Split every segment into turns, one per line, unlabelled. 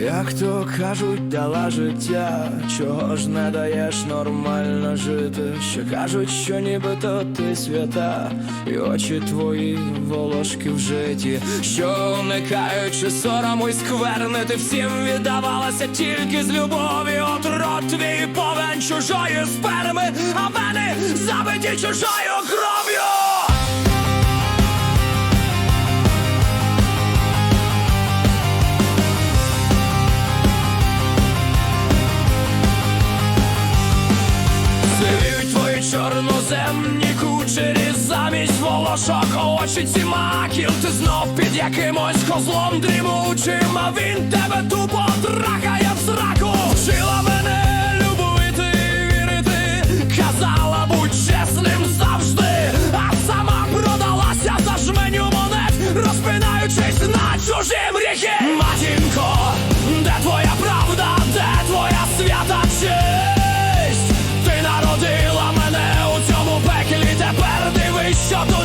Як то кажуть, дала життя, чого ж не даєш нормально жити? Ще кажуть, що нібито ти свята, і очі твої волошки в житті, що уникаючи сорому й скверни, ти всім віддавалася тільки з любові. От рот твій повен чужої сперми, а мене забиті чужою кров'ю. Чорноземні кучері замість волошок очі ці макіл Ти знов під якимось козлом дрімучим А він тебе тупо трахає в зраку Вчила мене любити, вірити Казала будь чесним завжди А сама продалася за жменю монет Розпинаючись на чужі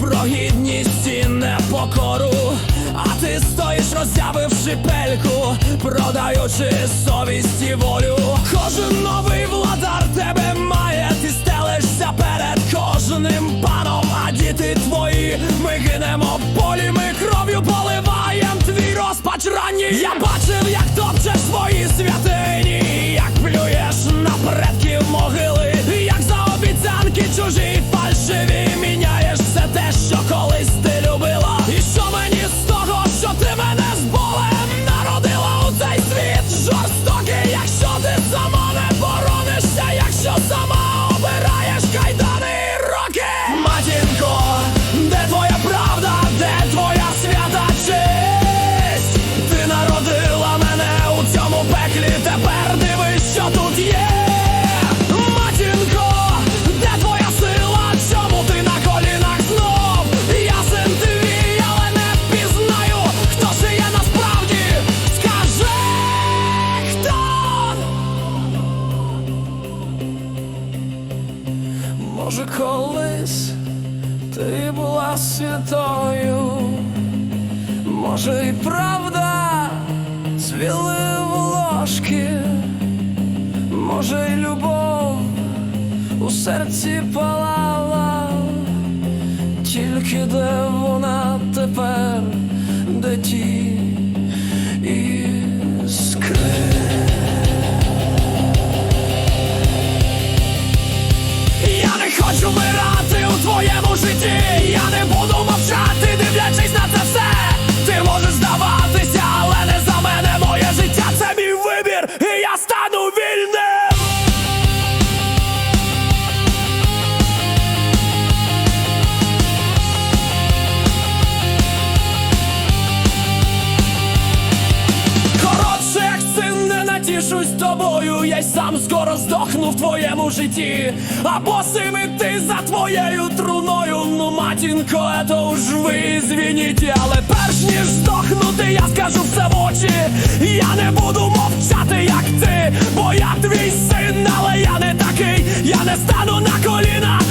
про гідність і непокору. А ти стоїш, роззявивши пельку, продаючи совість і волю. Кожен новий владар тебе має, ти стелишся перед кожним паном, а діти твої, ми гинемо в полі, ми кров'ю поливаєм твій розпач ранній. Я бачив, як топчеш свої Може, колись ти була святою, може, і правда цвіли волошки, може, й любов у серці палала, тільки де вона тепер, де ті вмирати у житті. Я не буду не натішусь тобою, я й сам скоро здохну в твоєму житті. А босим іти за твоєю труною. Ну, матінко, это уж ви звініть. Але перш ніж здохнути, я скажу все в очі. Я не буду мовчати, як ти, бо я твій син, але я не такий. Я не стану на коліна.